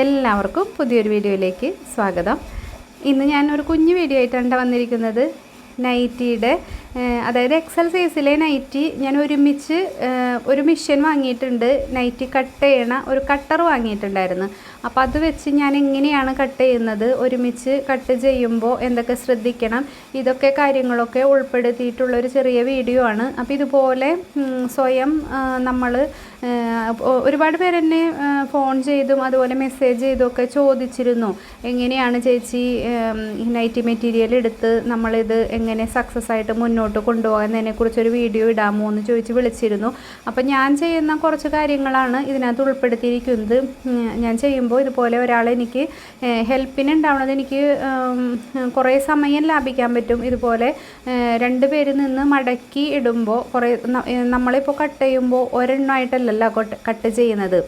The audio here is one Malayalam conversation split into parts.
എല്ലാവർക്കും പുതിയൊരു വീഡിയോയിലേക്ക് സ്വാഗതം. ഇന്ന് ഞാൻ ഒരു കുഞ്ഞു വീഡിയോ ആയിട്ടാണ് വന്നിരിക്കുന്നത്. നൈറ്റിയുടെ അതായത് എക്സൽ സൈസിലെ നൈറ്റി ഞാൻ ഒരുമിച്ച് ഒരു മിഷ്യൻ വാങ്ങിയിട്ടുണ്ട്. നൈറ്റി കട്ട് ചെയ്യണ ഒരു കട്ടർ വാങ്ങിയിട്ടുണ്ടായിരുന്നു. അപ്പോൾ അത് വെച്ച് ഞാൻ എങ്ങനെയാണ് കട്ട് ചെയ്യുന്നത് ഒരുമിച്ച് കട്ട് ചെയ്യുമ്പോൾ എന്തൊക്കെ ശ്രദ്ധിക്കണം ഇതൊക്കെ കാര്യങ്ങളൊക്കെ ഉൾപ്പെടുത്തിയിട്ടുള്ള ഒരു ചെറിയ വീഡിയോ ആണ്. അപ്പോൾ ഇതുപോലെ സ്വയം നമ്മൾ ഒരുപാട് പേര് എന്നെ ഫോൺ ചെയ്തും അതുപോലെ മെസ്സേജ് ചെയ്തും ഒക്കെ ചോദിച്ചിരുന്നു. എങ്ങനെയാണ് ചേച്ചി നൈറ്റി മെറ്റീരിയൽ എടുത്ത് നമ്മളിത് എങ്ങനെ സക്സസ് ആയിട്ട് മുന്നോട്ട് കൊണ്ടുപോകുന്നതിനെക്കുറിച്ചൊരു വീഡിയോ ഇടാമോ എന്ന് ചോദിച്ച് വിളിച്ചിരുന്നു. അപ്പം ഞാൻ ചെയ്യുന്ന കുറച്ച് കാര്യങ്ങളാണ് ഇതിനകത്ത് ഉൾപ്പെടുത്തിയിരിക്കുന്നത്. ഞാൻ ചെയ്യുമ്പോൾ ഇതുപോലെ ഒരാൾ എനിക്ക് ഹെൽപ്പിന് ഉണ്ടാവുന്നത് എനിക്ക് കുറേ സമയം ലാഭിക്കാൻ പറ്റും. ഇതുപോലെ രണ്ട് പേര് നിന്ന് മടക്കി ഇടുമ്പോൾ കുറേ നമ്മളിപ്പോൾ കട്ട് ചെയ്യുമ്പോൾ ഒരെണ്ണമായിട്ടല്ലല്ലോ കട്ട് ചെയ്യുന്നത്.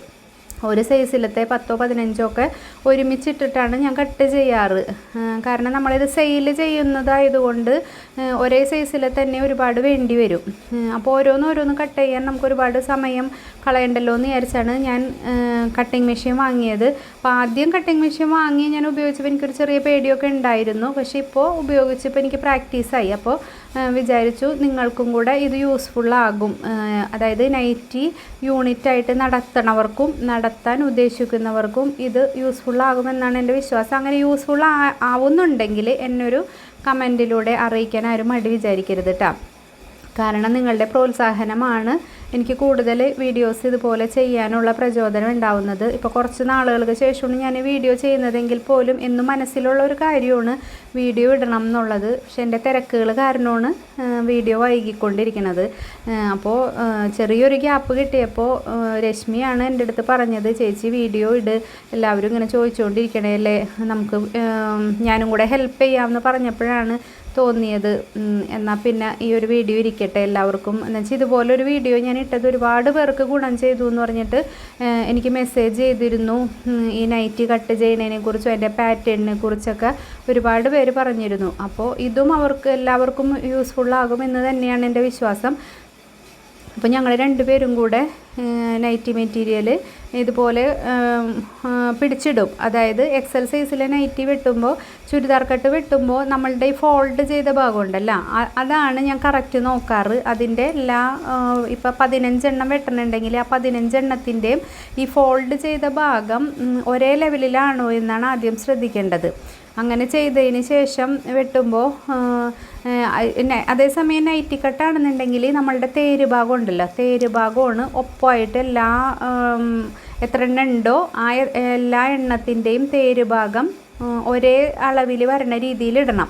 ഒരു സൈസിലത്തെ പത്തോ പതിനഞ്ചോ ഒക്കെ ഒരുമിച്ചിട്ടിട്ടാണ് ഞാൻ കട്ട് ചെയ്യാറ്. കാരണം നമ്മളിത് സെയിൽ ചെയ്യുന്നതായതുകൊണ്ട് ഒരേ സൈസിൽ തന്നെ ഒരുപാട് വേണ്ടി വരും. അപ്പോൾ ഓരോന്ന് ഓരോന്ന് കട്ട് ചെയ്യാൻ നമുക്ക് ഒരുപാട് സമയം കളയണ്ടല്ലോ എന്ന് വിചാരിച്ചാണ് ഞാൻ കട്ടിങ് മെഷീൻ വാങ്ങിയത്. അപ്പോൾ ആദ്യം കട്ടിങ് മെഷീൻ വാങ്ങി ഞാൻ ഉപയോഗിച്ചപ്പോൾ എനിക്കൊരു ചെറിയ പേടിയൊക്കെ ഉണ്ടായിരുന്നു. പക്ഷേ ഇപ്പോൾ ഉപയോഗിച്ചപ്പോൾ എനിക്ക് പ്രാക്ടീസായി അപ്പോൾ വിചാരിച്ചു നിങ്ങൾക്കും കൂടെ ഇത് യൂസ്ഫുള്ളാകും അതായത് നൈറ്റി യൂണിറ്റായിട്ട് നടത്തണവർക്കും നടത്താൻ ഉദ്ദേശിക്കുന്നവർക്കും ഇത് യൂസ്ഫുള്ളാകുമെന്നാണ് എന്റെ വിശ്വാസം. അങ്ങനെ യൂസ്ഫുൾ ആവുന്നുണ്ടെങ്കിൽ എന്നൊരു കമന്റിലൂടെ അറിയിക്കാൻ ആരും മടി വിചാരിക്കരുത് കേട്ടോ കാരണം നിങ്ങളുടെ പ്രോത്സാഹനമാണ് എനിക്ക് കൂടുതൽ വീഡിയോസ് ഇതുപോലെ ചെയ്യാനുള്ള പ്രചോദനം ഉണ്ടാവുന്നത്. ഇപ്പോൾ കുറച്ച് നാളുകൾക്ക് ശേഷമാണ് ഞാൻ വീഡിയോ ചെയ്യുന്നതെങ്കിൽ പോലും എന്നും മനസ്സിലുള്ള ഒരു കാര്യമാണ് വീഡിയോ ഇടണം എന്നുള്ളത്. പക്ഷെ എന്റെ തിരക്കുകൾ കാരണമാണ് വീഡിയോ വൈകിക്കൊണ്ടിരിക്കുന്നത്. അപ്പോൾ ചെറിയൊരു ഗ്യാപ്പ് കിട്ടിയപ്പോൾ രശ്മിയാണ് എന്റെ അടുത്ത് പറഞ്ഞത് ചേച്ചി വീഡിയോ ഇട്. എല്ലാവരും ഇങ്ങനെ ചോദിച്ചുകൊണ്ടിരിക്കണേ അല്ലേ നമുക്ക് ഞാനും കൂടെ ഹെൽപ്പ് ചെയ്യാമെന്ന് പറഞ്ഞപ്പോഴാണ് തോന്നിയത്. എന്നാൽ പിന്നെ ഈ ഒരു വീഡിയോ ഇരിക്കട്ടെ എല്ലാവർക്കും. എന്ന് വെച്ചാൽ ഇതുപോലൊരു വീഡിയോ ഞാൻ ഇട്ടത് ഒരുപാട് പേർക്ക് ഗുണം ചെയ്തു എന്ന് പറഞ്ഞിട്ട് എനിക്ക് മെസ്സേജ് ചെയ്തിരുന്നു. ഈ നൈറ്റി കട്ട് ചെയ്യുന്നതിനെ കുറിച്ചും അതിന്റെ പാറ്റേണിനെ കുറിച്ചൊക്കെ ഒരുപാട് പേര് പറഞ്ഞിരുന്നു. അപ്പോൾ ഇതും അവർക്ക് എല്ലാവർക്കും യൂസ്ഫുൾ ആകും എന്ന് തന്നെയാണ് എന്റെ വിശ്വാസം. അപ്പോൾ ഞങ്ങൾ രണ്ടുപേരും കൂടെ നൈറ്റി മെറ്റീരിയൽ ഇതുപോലെ പിടിച്ചിടും. അതായത് എക്സൽ സൈസിലെ നൈറ്റി വെട്ടുമ്പോൾ ചുരിദാർ കട്ട് വെട്ടുമ്പോൾ നമ്മളുടെ ഈ ഫോൾഡ് ചെയ്ത ഭാഗം ഉണ്ടല്ലോ അതാണ് ഞാൻ കറക്റ്റ് നോക്കാറ്. അതിന്റെ എല്ലാ ഇപ്പോൾ പതിനഞ്ചെണ്ണം വെട്ടണമെങ്കിൽ ആ പതിനഞ്ചെണ്ണത്തിന്റെയും ഈ ഫോൾഡ് ചെയ്ത ഭാഗം ഒരേ ലെവലിലാണോ എന്നാണ് ആദ്യം ശ്രദ്ധിക്കേണ്ടത്. അങ്ങനെ ചെയ്തതിന് ശേഷം വെട്ടുമ്പോൾ അതേസമയം നൈറ്റി കട്ടാണെന്നുണ്ടെങ്കിൽ നമ്മളുടെ തേര് ഭാഗം ഉണ്ടല്ലോ തേര് ഭാഗമാണ് ഒപ്പമായിട്ട് എല്ലാ എത്ര എണ്ണ ഉണ്ടോ ആ എല്ലാ എണ്ണത്തിന്റെയും തേര് ഭാഗം ഒരേ അളവിൽ വരണ രീതിയിൽ ഇടണം.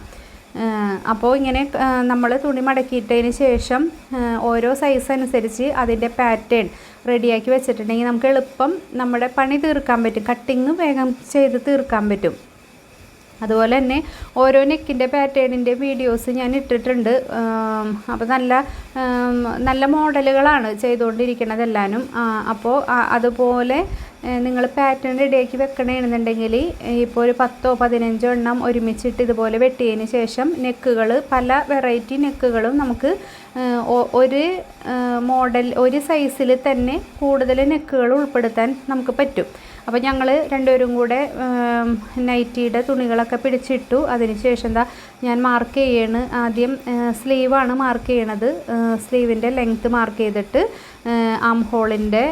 അപ്പോൾ ഇങ്ങനെ നമ്മൾ തുണി മടക്കിയിട്ടതിന് ശേഷം ഓരോ സൈസ് അനുസരിച്ച് അതിന്റെ പാറ്റേൺ റെഡിയാക്കി വെച്ചിട്ടുണ്ടെങ്കിൽ നമുക്ക് എളുപ്പം നമ്മുടെ പണി തീർക്കാൻ പറ്റും. കട്ടിങ് വേഗം ചെയ്ത് തീർക്കാൻ പറ്റും. അതുപോലെ തന്നെ ഓരോ നെക്കിന്റെ പാറ്റേണിന്റെ വീഡിയോസ് ഞാൻ ഇട്ടിട്ടുണ്ട്. അപ്പോൾ നല്ല നല്ല മോഡലുകളാണ് ചെയ്തുകൊണ്ടിരിക്കുന്നത് എല്ലാവരും. അപ്പോൾ അതുപോലെ നിങ്ങൾ പാറ്റേൺ റെഡിയാക്കി വെക്കണമെന്നുണ്ടെങ്കിൽ ഇപ്പോൾ ഒരു പത്തോ പതിനഞ്ചോ എണ്ണം ഒരുമിച്ചിട്ട് ഇതുപോലെ വെട്ടിയതിന് ശേഷം നെക്കുകൾ പല വെറൈറ്റി നെക്കുകളും നമുക്ക് ഒരു മോഡൽ ഒരു സൈസിൽ തന്നെ കൂടുതൽ നെക്കുകൾ ഉൾപ്പെടുത്താൻ നമുക്ക് പറ്റും. അപ്പോൾ ഞങ്ങൾ രണ്ടുപേരും കൂടെ നൈറ്റിയുടെ തുണികളൊക്കെ പിടിച്ചിട്ടു. അതിന് ശേഷം എന്താ ഞാൻ മാർക്ക് ചെയ്യാണ്. ആദ്യം സ്ലീവാണ് മാർക്ക് ചെയ്യണത്. സ്ലീവിന്റെ ലെങ്ത്ത് മാർക്ക് ചെയ്തിട്ട് ആം ഹോളിന്റെ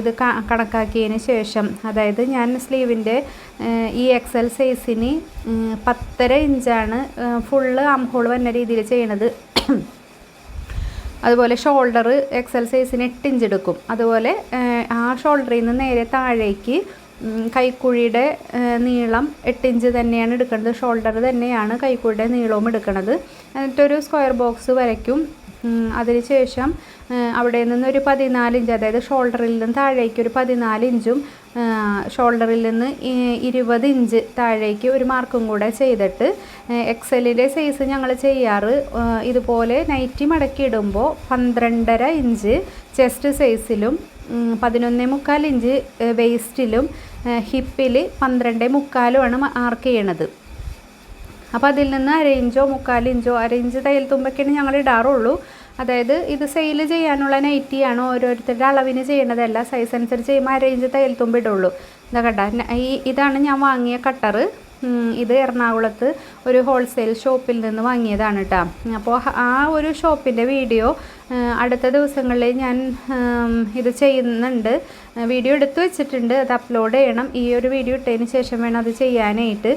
ഇത് കണക്കാക്കിയതിന് ശേഷം അതായത് ഞാൻ സ്ലീവിന്റെ ഈ എക്സൽ സൈസിന് പത്തര ഇഞ്ചാണ് ഫുള്ള് ആം ഹോൾ വന്ന രീതിയിൽ ചെയ്യണത്. അതുപോലെ ഷോൾഡർ എക്സൽ സൈസിന് എട്ട് ഇഞ്ച് എടുക്കും. അതുപോലെ ആ ഷോൾഡറിൽ നിന്ന് നേരെ താഴേക്ക് കൈക്കുഴിയുടെ നീളം എട്ട് ഇഞ്ച് തന്നെയാണ് എടുക്കുന്നത്. ഷോൾഡർ തന്നെയാണ് കൈക്കുഴിയുടെ നീളവും എടുക്കുന്നത്. എന്നിട്ടൊരു സ്ക്വയർ ബോക്സ് വരയ്ക്കും. അതിനുശേഷം അവിടെ നിന്നൊരു പതിനാല് ഇഞ്ച് അതായത് ഷോൾഡറിൽ നിന്ന് താഴേക്ക് ഒരു പതിനാല് ഇഞ്ചും ഷോൾഡറിൽ നിന്ന് ഇരുപത് ഇഞ്ച് താഴേക്ക് ഒരു മാർക്കും കൂടെ ചെയ്തിട്ട് എക്സലിന്റെ സൈസ് ഞങ്ങൾ ചെയ്യാറ്. ഇതുപോലെ നൈറ്റി മടക്കിയിടുമ്പോൾ പന്ത്രണ്ടര ഇഞ്ച് ചെസ്റ്റ് സൈസിലും പതിനൊന്നേ മുക്കാൽ ഇഞ്ച് വേസ്റ്റിലും ഹിപ്പിൽ പന്ത്രണ്ടേ മുക്കാലുമാണ് മാർക്ക് ചെയ്യണത്. അപ്പോൾ അതിൽ നിന്ന് അര ഇഞ്ചോ മുക്കാൽ ഇഞ്ചോ അര ഇഞ്ച് തയ്യൽ തുമ്പൊക്കെയാണ് ഞങ്ങൾ ഇടാറുള്ളൂ. അതായത് ഇത് സെയിൽ ചെയ്യാനുള്ള നൈറ്റിയാണ് ഓരോരുത്തരുടെ അളവിന് ചെയ്യണതല്ല സൈസ് അനുസരിച്ച് ചെയ്യുമ്പോൾ ആ റേഞ്ച് തയ്യൽ തുമ്പിടുള്ളൂ എന്താ കണ്ട ഈ ഇതാണ് ഞാൻ വാങ്ങിയ കട്ടറ് ഇത് എറണാകുളത്ത് ഒരു ഹോൾസെയിൽ ഷോപ്പിൽ നിന്ന് വാങ്ങിയതാണ് കേട്ടോ അപ്പോൾ ആ ഒരു ഷോപ്പിന്റെ വീഡിയോ അടുത്ത ദിവസങ്ങളിൽ ഞാൻ ഇത് ചെയ്യുന്നുണ്ട്. വീഡിയോ എടുത്തു വെച്ചിട്ടുണ്ട്. അത് അപ്ലോഡ് ചെയ്യണം. ഈ ഒരു വീഡിയോ ഇട്ടതിന് ശേഷം വേണം അത് ചെയ്യാനായിട്ട്.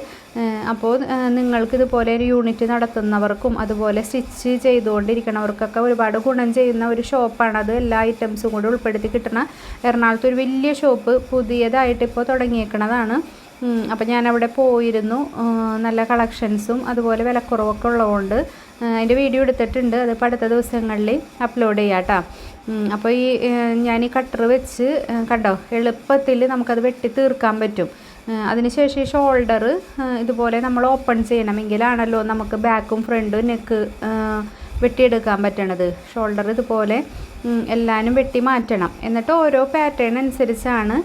അപ്പോൾ നിങ്ങൾക്ക് ഇതുപോലെ ഒരു യൂണിറ്റ് നടത്തുന്നവർക്കും അതുപോലെ സ്റ്റിച്ച് ചെയ്തുകൊണ്ടിരിക്കണവർക്കൊക്കെ ഒരുപാട് ഗുണം ചെയ്യുന്ന ഒരു ഷോപ്പാണ് അത് എല്ലാ ഐറ്റംസും കൂടി ഉൾപ്പെടുത്തി കിട്ടുന്ന എറണാകുളത്ത് ഒരു വലിയ ഷോപ്പ് പുതിയതായിട്ട് ഇപ്പോൾ തുടങ്ങിയേക്കണതാണ്. ഉം, അപ്പോൾ ഞാൻ അവിടെ പോയിരുന്നു. നല്ല കളക്ഷൻസും അതുപോലെ വിലക്കുറവൊക്കെ ഉള്ളതുകൊണ്ട് അതിന്റെ വീഡിയോ എടുത്തിട്ടുണ്ട്. അത് അടുത്ത ദിവസങ്ങളിൽ അപ്ലോഡ് ചെയ്യാം കേട്ടോ അപ്പോൾ ഈ ഞാൻ ഈ കട്ടർ വെച്ച് കണ്ടോ എളുപ്പത്തിൽ നമുക്കത് വെട്ടി തീർക്കാൻ പറ്റും. അതിനുശേഷം ഈ ഷോൾഡർ ഇതുപോലെ നമ്മൾ ഓപ്പൺ ചെയ്യണമെങ്കിലാണല്ലോ നമുക്ക് ബാക്കും ഫ്രണ്ടും നെക്ക് വെട്ടിയെടുക്കാൻ പറ്റണത്. ഷോൾഡർ ഇതുപോലെ എല്ലാനും വെട്ടി മാറ്റണം. എന്നിട്ട് ഓരോ പാറ്റേൺ അനുസരിച്ചാണ്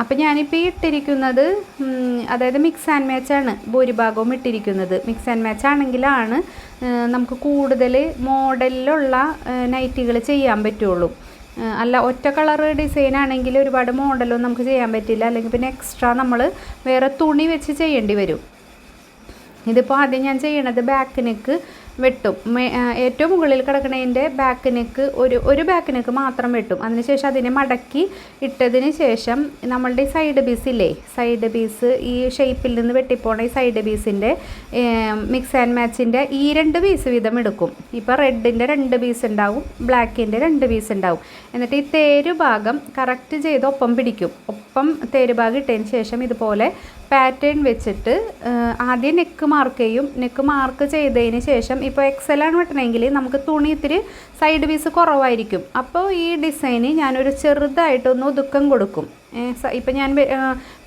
അപ്പം ഞാനിപ്പോൾ ഇട്ടിരിക്കുന്നത് അതായത് മിക്സ് ആൻഡ് മാച്ചാണ് ഭൂരിഭാഗവും ഇട്ടിരിക്കുന്നത്. മിക്സ് ആൻഡ് മാച്ച് ആണെങ്കിലാണ് നമുക്ക് കൂടുതൽ മോഡലിലുള്ള നൈറ്റികൾ ചെയ്യാൻ പറ്റുള്ളൂ. അല്ല ഒറ്റ കളർ ഡിസൈൻ ആണെങ്കിൽ ഒരുപാട് മോഡലൊന്നും നമുക്ക് ചെയ്യാൻ പറ്റില്ല. അല്ലെങ്കിൽ പിന്നെ എക്സ്ട്രാ നമ്മൾ വേറെ തുണി വെച്ച് ചെയ്യേണ്ടി വരും. ഇതിപ്പോൾ ആദ്യം ഞാൻ ചെയ്യണത് ബാക്ക് നെക്ക്. വെട്ടും. ഏറ്റവും മുകളിൽ കിടക്കുന്നതിന്റെ ബാക്ക് നെക്ക് ഒരു ഒരു ബാക്ക് നെക്ക് മാത്രം വെട്ടും. അതിനുശേഷം അതിനെ മടക്കി ഇട്ടതിന് ശേഷം നമ്മളുടെ സൈഡ് പീസ് ഇല്ലേ? സൈഡ് പീസ് ഈ ഷേപ്പിൽ നിന്ന് വെട്ടിപ്പോണ ഈ സൈഡ് പീസിന്റെ മിക്സ് ആൻഡ് മാച്ചിന്റെ ഈ രണ്ട് പീസ് വീതം എടുക്കും. ഇപ്പോൾ റെഡിന്റെ രണ്ട് പീസ് ഉണ്ടാവും ബ്ലാക്കിന്റെ രണ്ട് പീസ് ഉണ്ടാവും. എന്നിട്ട് ഈ തേര് ഭാഗം കറക്റ്റ് ചെയ്ത് ഒപ്പം പിടിക്കും. ഒപ്പം തേര് ഭാഗം ഇട്ടതിന് ശേഷം ഇതുപോലെ പാറ്റേൺ വെച്ചിട്ട് ആദ്യം നെക്ക് മാർക്ക് ചെയ്യും. നെക്ക് മാർക്ക് ചെയ്തതിന് ശേഷം ഇപ്പോൾ എക്സലാണ് വെട്ടണമെങ്കിൽ നമുക്ക് തുണി ഇത്തിരി സൈഡ് പീസ് കുറവായിരിക്കും. അപ്പോൾ ഈ ഡിസൈന് ഞാനൊരു ചെറുതായിട്ടൊന്ന് ഒതുക്കം കൊടുക്കും. ഇപ്പം ഞാൻ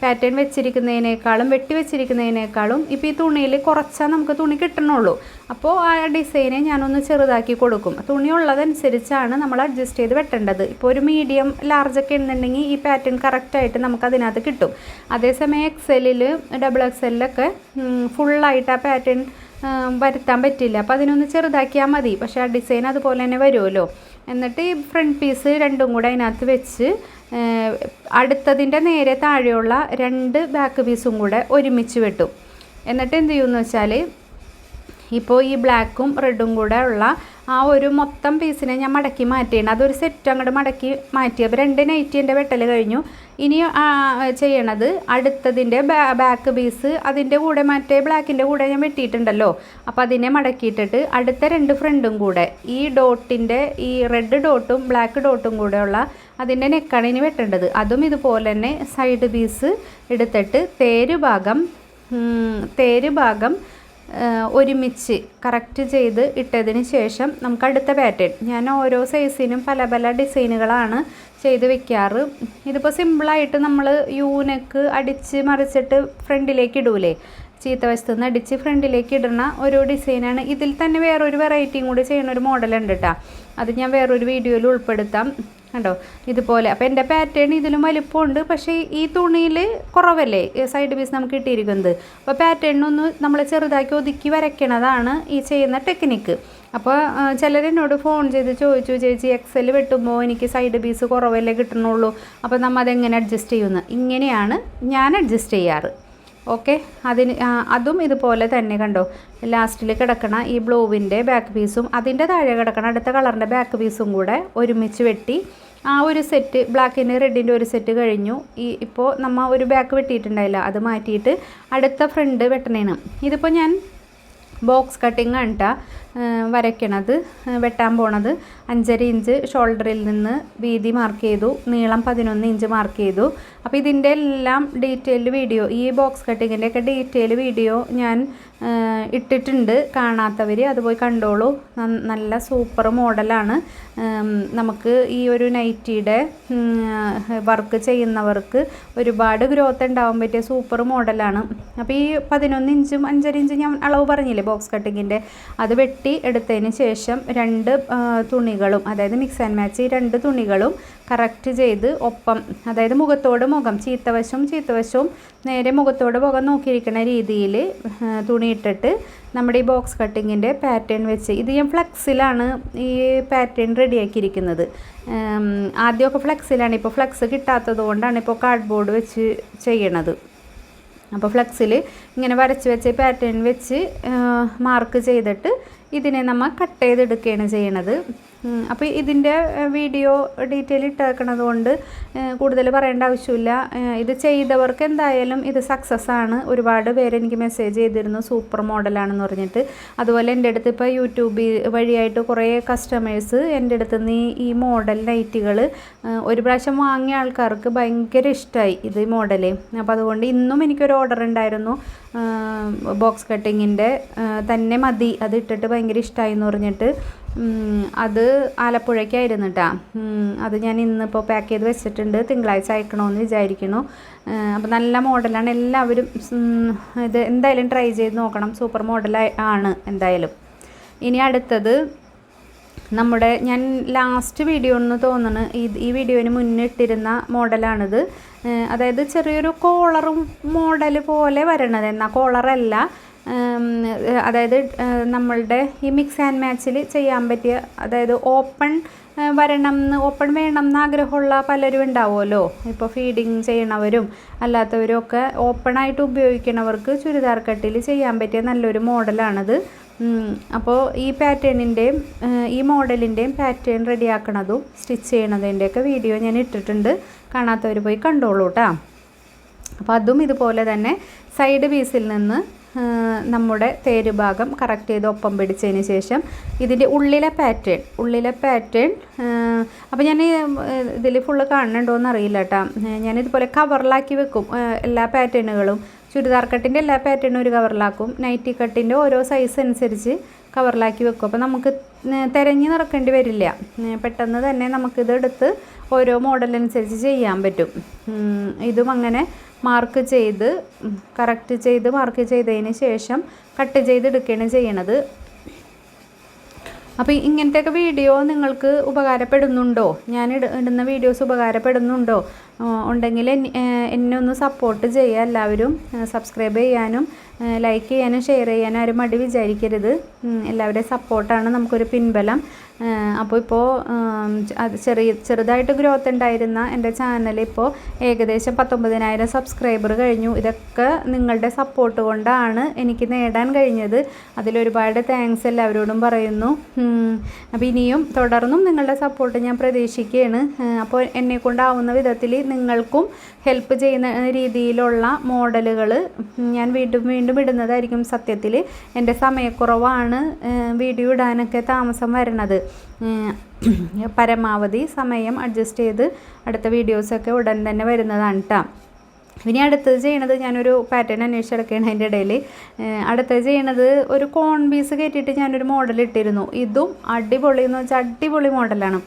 പാറ്റേൺ വെച്ചിരിക്കുന്നതിനേക്കാളും വെട്ടി വെച്ചിരിക്കുന്നതിനേക്കാളും ഇപ്പോൾ ഈ തുണിയിൽ കുറച്ചാൽ നമുക്ക് തുണി കിട്ടണുള്ളൂ. അപ്പോൾ ആ ഡിസൈനെ ഞാനൊന്ന് ചെറുതാക്കി കൊടുക്കും. തുണി ഉള്ളതനുസരിച്ചാണ് നമ്മൾ അഡ്ജസ്റ്റ് ചെയ്ത് വെട്ടേണ്ടത്. ഇപ്പോൾ ഒരു മീഡിയം ലാർജൊക്കെ ഉണ്ടെന്നുണ്ടെങ്കിൽ ഈ പാറ്റേൺ കറക്റ്റായിട്ട് നമുക്ക് അതിനകത്ത് കിട്ടും. അതേസമയം എക്സലിൽ ഡബിൾ എക്സലിലൊക്കെ ഫുള്ളായിട്ട് ആ പാറ്റേൺ വരുത്താൻ പറ്റില്ല. അപ്പോൾ അതിനൊന്ന് ചെറുതാക്കിയാൽ മതി. പക്ഷേ ആ ഡിസൈൻ അതുപോലെ തന്നെ വരുമല്ലോ. എന്നിട്ട് ഈ ഫ്രണ്ട് പീസ് രണ്ടും കൂടെ അതിനകത്ത് വെച്ച് അടുത്തതിന്റെ നേരെ താഴെയുള്ള രണ്ട് ബാക്ക് പീസും കൂടെ ഒരുമിച്ച് വെട്ടും. എന്നിട്ട് എന്ത് ചെയ്യുമെന്ന് വെച്ചാൽ ഇപ്പോൾ ഈ ബ്ലാക്കും റെഡും കൂടെ ഉള്ള ആ ഒരു മൊത്തം പീസിനെ ഞാൻ മടക്കി മാറ്റിയാണ് അതൊരു സെറ്റ് അങ്ങോട്ട് മടക്കി മാറ്റി. അപ്പോൾ രണ്ട് നൈറ്റി എന്റെ വെട്ടൽ കഴിഞ്ഞു. ഇനി ചെയ്യണത് അടുത്തതിന്റെ ബാക്ക് പീസ് അതിന്റെ കൂടെ മറ്റേ ബ്ലാക്കിന്റെ കൂടെ ഞാൻ വെട്ടിയിട്ടുണ്ടല്ലോ. അപ്പോൾ അതിനെ മടക്കിയിട്ടിട്ട് അടുത്ത രണ്ട് ഫ്രണ്ടും കൂടെ ഈ ഡോട്ടിന്റെ ഈ റെഡ് ഡോട്ടും ബ്ലാക്ക് ഡോട്ടും കൂടെയുള്ള അതിന്റെ നെക്കാണ് ഇനി വെട്ടേണ്ടത്. അതും ഇതുപോലെ തന്നെ സൈഡ് പീസ് എടുത്തിട്ട് തേര് ഭാഗം തേര് ഭാഗം ഒരുമിച്ച് കറക്റ്റ് ചെയ്ത് ഇട്ടതിന് ശേഷം നമുക്ക് അടുത്ത പാറ്റേൺ ഞാൻ ഓരോ സൈസിനും പല പല ഡിസൈനുകളാണ് ചെയ്ത് വെക്കാറ്. ഇതിപ്പോൾ സിമ്പിളായിട്ട് നമ്മൾ യൂനക്ക് അടിച്ച് മറിച്ചിട്ട് ഫ്രണ്ടിലേക്ക് ഇടൂലേ? ചീത്ത വശത്തു നിന്ന് അടിച്ച് ഫ്രണ്ടിലേക്ക് ഇടുന്ന ഒരു ഡിസൈനാണ് ഇതിൽ തന്നെ വേറൊരു വെറൈറ്റിയും കൂടി ചെയ്യുന്ന ഒരു മോഡലുണ്ട് കേട്ടോ അത് ഞാൻ വേറൊരു വീഡിയോയിൽ ഉൾപ്പെടുത്താം. കണ്ടോ? ഇതുപോലെ. അപ്പോൾ എന്റെ പാറ്റേൺ ഇതിലും വലിപ്പമുണ്ട്. പക്ഷേ ഈ തുണിയിൽ കുറവല്ലേ? സൈഡ് പീസ് നമുക്ക് കിട്ടിയിരിക്കുന്നത്. അപ്പോൾ പാറ്റേണിനൊന്ന് നമ്മൾ ചെറുതാക്കി ഒതുക്കി വരയ്ക്കണതാണ് ഈ ചെയ്യുന്ന ടെക്നിക്ക് അപ്പോൾ ചിലരെന്നോട് ഫോൺ ചെയ്ത് ചോദിച്ചു ചേച്ചി എക്സൽ വെട്ടുമ്പോൾ എനിക്ക് സൈഡ് പീസ് കുറവല്ലേ കിട്ടണുള്ളൂ? അപ്പോൾ നമ്മൾ അതെങ്ങനെ അഡ്ജസ്റ്റ് ചെയ്യുന്നത് ഇങ്ങനെയാണ് ഞാൻ അഡ്ജസ്റ്റ് ചെയ്യാറ്. ഓക്കെ. അതിന് അതും ഇതുപോലെ തന്നെ കണ്ടോ? ലാസ്റ്റിൽ കിടക്കണ ഈ ബ്ലൂവിന്റെ ബാക്ക് പീസും അതിന്റെ താഴെ കിടക്കണ അടുത്ത കളറിന്റെ ബാക്ക് പീസും കൂടെ ഒരുമിച്ച് വെട്ടി ആ ഒരു സെറ്റ് ബ്ലാക്കിന്റെ റെഡിന്റെ ഒരു സെറ്റ് കഴിഞ്ഞു. ഈ ഇപ്പോൾ നമ്മൾ ഒരു ബാക്ക് വെട്ടിയിട്ടുണ്ടായില്ല. അത് മാറ്റിയിട്ട് അടുത്ത ഫ്രണ്ട് വെട്ടണേനും ഇതിപ്പോൾ ഞാൻ ബോക്സ് കട്ടിങ് ആണ് വരയ്ക്കണത് വെട്ടാൻ പോണത്. അഞ്ചര ഇഞ്ച് ഷോൾഡറിൽ നിന്ന് വീതി മാർക്ക് ചെയ്തു നീളം പതിനൊന്ന് ഇഞ്ച് മാർക്ക് ചെയ്തു. അപ്പോൾ ഇതിന്റെ എല്ലാം ഡീറ്റെയിൽഡ് വീഡിയോ ഈ ബോക്സ് കട്ടിങ്ങിന്റെ ഒക്കെ ഡീറ്റെയിൽ വീഡിയോ ഞാൻ ഇട്ടിട്ടുണ്ട്. കാണാത്തവർ അതുപോയി കണ്ടോളൂ. നല്ല സൂപ്പർ മോഡലാണ് നമുക്ക് ഈ ഒരു നൈറ്റിയുടെ വർക്ക് ചെയ്യുന്നവർക്ക് ഒരുപാട് ഗ്രോത്ത് ഉണ്ടാവാൻ പറ്റിയ സൂപ്പർ മോഡലാണ് അപ്പോൾ ഈ പതിനൊന്ന് ഇഞ്ചും അഞ്ചര ഇഞ്ചും ഞാൻ അളവ് പറഞ്ഞില്ലേ ബോക്സ് കട്ടിങ്ങിന്റെ അത് വെട്ടി എടുത്തതിന് ശേഷം രണ്ട് തുണികളും അതായത് മിക്സ് ആൻഡ് മാച്ച് ഈ രണ്ട് തുണികളും കറക്റ്റ് ചെയ്ത് ഒപ്പം അതായത് മുഖത്തോട് മുഖം ചീത്തവശവും ചീത്തവശവും നേരെ മുഖത്തോട് മുഖം നോക്കിയിരിക്കുന്ന രീതിയിൽ തുണിയിട്ടിട്ട് നമ്മുടെ ഈ ബോക്സ് കട്ടിങ്ങിന്റെ പാറ്റേൺ വെച്ച് ഇത് ഞാൻ ഫ്ലെക്സിലാണ് ഈ പാറ്റേൺ റെഡിയാക്കിയിരിക്കുന്നത് ആദ്യമൊക്കെ ഫ്ലെക്സിലാണ് ഇപ്പോൾ ഫ്ലെക്സ് കിട്ടാത്തത് കൊണ്ടാണ് ഇപ്പോൾ കാർഡ്ബോർഡ് വെച്ച് ചെയ്യണത്. അപ്പോൾ ഫ്ലക്സിൽ ഇങ്ങനെ വരച്ച് വെച്ച് പാറ്റേൺ വെച്ച് മാർക്ക് ചെയ്തിട്ട് ഇതിനെ നമ്മൾ കട്ട് ചെയ്തെടുക്കുകയാണ് ചെയ്യണത്. അപ്പോൾ ഇതിന്റെ വീഡിയോ ഡീറ്റെയിൽ ഇട്ടേക്കണത് കൊണ്ട് കൂടുതൽ പറയേണ്ട ആവശ്യമില്ല. ഇത് ചെയ്തവർക്ക് എന്തായാലും ഇത് സക്സസ് ആണ്. ഒരുപാട് പേര് എനിക്ക് മെസ്സേജ് ചെയ്തിരുന്നു സൂപ്പർ മോഡലാണെന്ന് പറഞ്ഞിട്ട്. അതുപോലെ എന്റെ അടുത്ത് ഇപ്പോൾ യൂട്യൂബ് വഴിയായിട്ട് കുറേ കസ്റ്റമേഴ്സ് എന്റെ അടുത്ത് നിന്ന് ഈ മോഡൽ നൈറ്റുകൾ ഒരു പ്രാവശ്യം വാങ്ങിയ ആൾക്കാർക്ക് ഭയങ്കര ഇഷ്ടമായി ഇത് മോഡൽ അപ്പോൾ അതുകൊണ്ട് ഇന്നും എനിക്കൊരു ഓർഡർ ഉണ്ടായിരുന്നു. ബോക്സ് കട്ടിങ്ങിന്റെ തന്നെ മതി. അത് ഇട്ടിട്ട് ഭയങ്കര ഇഷ്ടമായി എന്ന് പറഞ്ഞിട്ട്. അത് ആലപ്പുഴയ്ക്കായിരുന്നു കേട്ടോ അത് ഞാൻ ഇന്നിപ്പോൾ പാക്ക് ചെയ്ത് വെച്ചിട്ടുണ്ട്. തിങ്കളാഴ്ച അയക്കണമെന്ന് വിചാരിക്കുന്നു. അപ്പോൾ നല്ല മോഡലാണ്. എല്ലാവരും ഇത് എന്തായാലും ട്രൈ ചെയ്ത് നോക്കണം. സൂപ്പർ മോഡൽ ആണ് എന്തായാലും. ഇനി അടുത്തത് നമ്മുടെ ഞാൻ ലാസ്റ്റ് വീഡിയോ എന്ന് തോന്നുന്നു ഈ വീഡിയോന് മുന്നിട്ടിരുന്ന മോഡലാണിത് അതായത് ചെറിയൊരു കോളറും മോഡൽ പോലെ വരണത്. എന്നാൽ കോളറല്ല അതായത് നമ്മളുടെ ഈ മിക്സ് ആൻഡ് മാച്ചിൽ ചെയ്യാൻ പറ്റിയ അതായത് ഓപ്പൺ വരണം എന്ന് ഓപ്പൺ വേണം എന്ന് ആഗ്രഹമുള്ള പലരും ഉണ്ടാവുമല്ലോ. ഇപ്പോൾ ഫീഡിങ് ചെയ്യണവരും അല്ലാത്തവരും ഒക്കെ ഓപ്പണായിട്ട് ഉപയോഗിക്കണവർക്ക് ചുരിദാർ കട്ടിൽ ചെയ്യാൻ പറ്റിയ നല്ലൊരു മോഡലാണത് അപ്പോൾ ഈ പാറ്റേണിന്റെയും ഈ മോഡലിന്റെയും പാറ്റേൺ റെഡിയാക്കണതും സ്റ്റിച്ച് ചെയ്യണതിന്റെയൊക്കെ വീഡിയോ ഞാൻ ഇട്ടിട്ടുണ്ട്. കാണാത്തവർ പോയി കണ്ടോളൂ കേട്ടോ അപ്പോൾ അതും ഇതുപോലെ തന്നെ സൈഡ് പീസിൽ നിന്ന് നമ്മുടെ തേരുഭാഗം കറക്റ്റ് ചെയ്ത് ഒപ്പം പിടിച്ചതിന് ശേഷം ഇതിന്റെ ഉള്ളിലെ പാറ്റേൺ ഉള്ളിലെ പാറ്റേൺ അപ്പോൾ ഞാൻ ഇതിൽ ഫുള്ള് കാണുന്നുണ്ടോ എന്ന് അറിയില്ല കേട്ടോ ഞാനിതുപോലെ കവറിലാക്കി വെക്കും. എല്ലാ പാറ്റേണുകളും ചുരിദാർ കട്ടിന്റെ എല്ലാ പാറ്റേണും ഒരു കവറിലാക്കും നൈറ്റി കട്ടിന്റെ ഓരോ സൈസ് അനുസരിച്ച് കവറിലാക്കി വെക്കും. അപ്പോൾ നമുക്ക് തിരഞ്ഞു നടക്കേണ്ടി വരില്ല. പെട്ടെന്ന് തന്നെ നമുക്കിത് എടുത്ത് ഓരോ മോഡലനുസരിച്ച് ചെയ്യാൻ പറ്റും. ഇതും അങ്ങനെ മാർക്ക് ചെയ്ത് കറക്റ്റ് ചെയ്ത് മാർക്ക് ചെയ്തതിന് ശേഷം കട്ട് ചെയ്തെടുക്കുകയാണ് ചെയ്യണത്. അപ്പോൾ ഇങ്ങനത്തെയൊക്കെ വീഡിയോ നിങ്ങൾക്ക് ഉപകാരപ്പെടുന്നുണ്ടോ? ഞാൻ ഇടുന്ന വീഡിയോസ് ഉപകാരപ്പെടുന്നുണ്ടോ? ഉണ്ടെങ്കിൽ എന്നെ ഒന്ന് സപ്പോർട്ട് ചെയ്യുക എല്ലാവരും. സബ്സ്ക്രൈബ് ചെയ്യാനും ലൈക്ക് ചെയ്യാനും ഷെയർ ചെയ്യാനും ആരും മടി വിചാരിക്കരുത്. എല്ലാവരുടെയും സപ്പോർട്ടാണ് നമുക്കൊരു പിൻബലം. അപ്പോൾ ഇപ്പോൾ അത് ചെറിയ ചെറുതായിട്ട് ഗ്രോത്ത് ഉണ്ടായിരുന്ന എന്റെ ചാനൽ ഇപ്പോൾ ഏകദേശം പത്തൊമ്പതിനായിരം സബ്സ്ക്രൈബർ കഴിഞ്ഞു. ഇതൊക്കെ നിങ്ങളുടെ സപ്പോർട്ട് കൊണ്ടാണ് എനിക്ക് നേടാൻ കഴിഞ്ഞത്. അതിലൊരുപാട് താങ്ക്സ് എല്ലാവരോടും പറയുന്നു. അപ്പോൾ ഇനിയും തുടർന്നും നിങ്ങളുടെ സപ്പോർട്ട് ഞാൻ പ്രതീക്ഷിക്കുകയാണ്. അപ്പോൾ എന്നെ കൊണ്ടാവുന്ന വിധത്തിൽ നിങ്ങൾക്കും ഹെൽപ്പ് ചെയ്യുന്ന രീതിയിലുള്ള മോഡലുകൾ ഞാൻ വീണ്ടും വീണ്ടും ഇടുന്നതായിരിക്കും സത്യത്തിൽ. എന്റെ സമയക്കുറവാണ് വീഡിയോ ഇടാനൊക്കെ താമസം വരണത്. പരമാവധി സമയം അഡ്ജസ്റ്റ് ചെയ്ത് അടുത്ത വീഡിയോസൊക്കെ ഉടൻ തന്നെ വരുന്നതാണ് കേട്ടോ ഇനി അടുത്തത് ചെയ്യണത് ഞാനൊരു പാറ്റേൺ അന്വേഷിച്ചെടുക്കുകയാണ് അതിന്റെ ഇടയിൽ. അടുത്തത് ചെയ്യണത് ഒരു കോൺ പീസ് കയറ്റിയിട്ട് ഞാനൊരു മോഡൽ ഇട്ടിരുന്നു. ഇതും അടിപൊളി എന്ന് വെച്ചാൽ അടിപൊളി മോഡലാണ്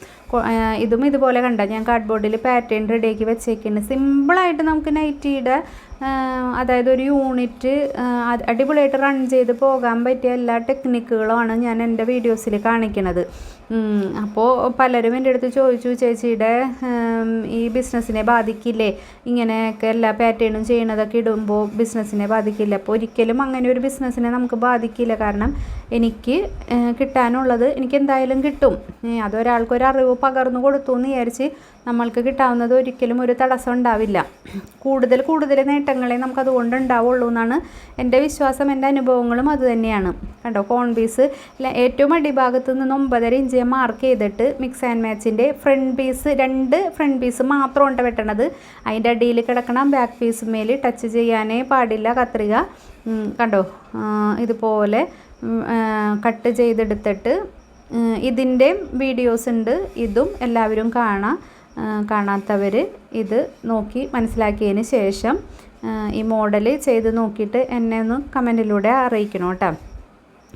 ഇതും ഇതുപോലെ കണ്ട. ഞാൻ കാർഡ്ബോർഡിൽ പാറ്റേൺ റെഡിയാക്കി വെച്ചേക്കുന്നുണ്ട് സിമ്പിളായിട്ട് നമുക്ക് നൈറ്റിയുടെ അതായത് ഒരു യൂണിറ്റ് അടിപൊളിയായിട്ട് റൺ ചെയ്ത് പോകാൻ പറ്റിയ എല്ലാ ടെക്നിക്കുകളുമാണ് ഞാൻ എന്റെ വീഡിയോസിൽ കാണിക്കുന്നത് അപ്പോൾ പലരും എന്റെ അടുത്ത് ചോദിച്ചു ചേച്ചിയുടെ ഈ ബിസിനസ്സിനെ ബാധിക്കില്ലേ? ഇങ്ങനെയൊക്കെ എല്ലാ പാറ്റേണും ചെയ്യുന്നതൊക്കെ ഇടുമ്പോൾ ബിസിനസ്സിനെ ബാധിക്കില്ല? അപ്പോൾ ഒരിക്കലും അങ്ങനെ ഒരു ബിസിനസ്സിനെ നമുക്ക് ബാധിക്കില്ല. കാരണം എനിക്ക് കിട്ടാനുള്ളത് എനിക്ക് എന്തായാലും കിട്ടും. അതൊരാൾക്കൊരറിവ് പകർന്നു കൊടുത്തു എന്ന് വിചാരിച്ച് നമ്മൾക്ക് കിട്ടാവുന്നത് ഒരിക്കലും ഒരു തടസ്സം ഉണ്ടാവില്ല. കൂടുതൽ കൂടുതൽ നേട്ടങ്ങളെ നമുക്ക് അതുകൊണ്ട് ഉണ്ടാവുള്ളൂ എന്നാണ് എന്റെ വിശ്വാസം എന്റെ അനുഭവങ്ങളും അതുതന്നെയാണ് കണ്ടോ കോൺ പീസ് ഏറ്റവും അടിഭാഗത്ത് നിന്ന് ഒമ്പതര ഇഞ്ച് മാർക്ക് ചെയ്തിട്ട് മിക്സ് ആൻഡ് മാച്ചിന്റെ ഫ്രണ്ട് പീസ് രണ്ട് ഫ്രണ്ട് പീസ് മാത്രം ഉണ്ട് വെട്ടണത്. അതിന്റെ അടിയിൽ കിടക്കണം ബാക്ക് പീസ് മേൽ ടച്ച് ചെയ്യാനേ പാടില്ല കത്രിക. കണ്ടോ ഇതുപോലെ കട്ട് ചെയ്തെടുത്തിട്ട് ഇതിന്റെ വീഡിയോസ് ഉണ്ട്. ഇതും എല്ലാവരും കാണാം കാണാത്തവർ ഇത് നോക്കി മനസ്സിലാക്കിയതിന് ശേഷം ഈ മോഡൽ ചെയ്ത് നോക്കിയിട്ട് എന്നെ ഒന്ന് കമന്റിലൂടെ അറിയിക്കണം കേട്ടോ.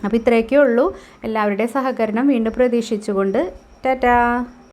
അപ്പോൾ ഇത്രയൊക്കെ ഉള്ളൂ. എല്ലാവരുടെയും സഹകരണം വീണ്ടും പ്രതീക്ഷിച്ചുകൊണ്ട് ടാറ്റാ.